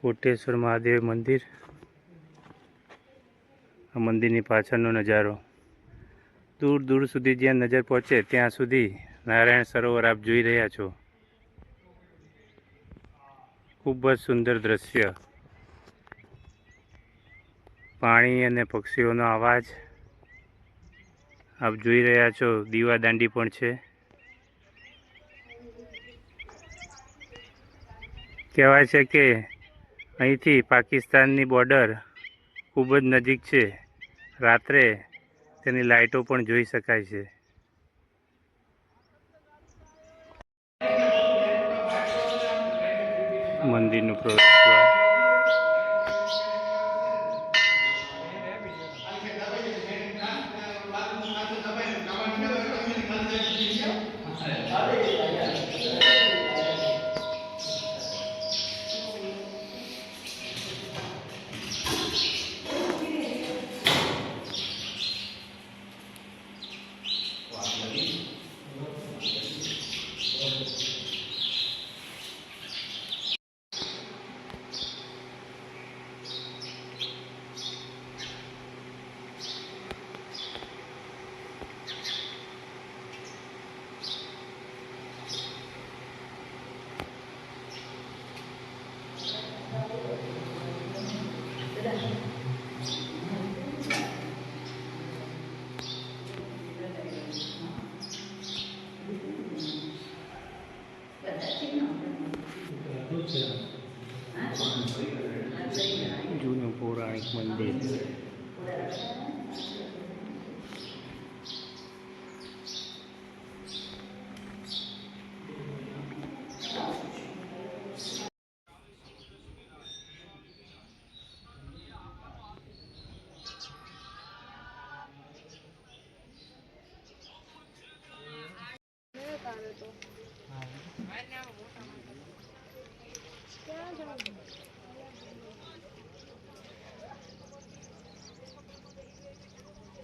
કોટેશ્વર મહાદેવ મંદિર. આ મંદિરની પાછળનો નજારો. દૂર દૂર સુધી જ્યાં નજર પહોંચે ત્યાં સુધી નારાયણ સરોવર આપ જોઈ રહ્યા છો. ખૂબ જ સુંદર દ્રશ્ય. પાણી અને પક્ષીઓનો અવાજ આપ જોઈ રહ્યા છો દીવાદાંડી પણ છે. કહેવાય છે કે અહીંથી પાકિસ્તાનની બોર્ડર ખૂબ જ નજીક છે. રાત્રે તેની લાઇટો પણ જોઈ શકાય છે. મંદિરનું પ્રવેશદ્વાર. જૂનું પૌરાણિક મંદિર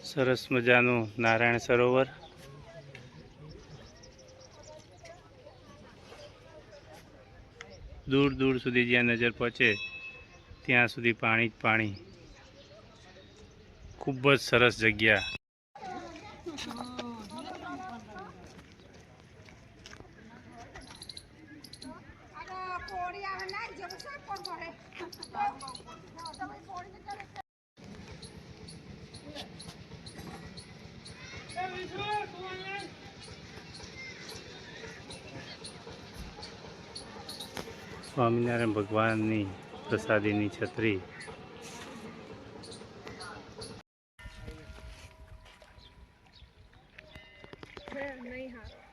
સરસ મજાનું નારાયણ સરોવર. દૂર દૂર સુધી જ્યાં નજર પહોંચે, ત્યાં સુધી પાણી જ પાણી. ખૂબ જ સરસ જગ્યા. સ્વામિનારાયણ ભગવાનની પ્રસાદીની છત્રી. નહીં હારો.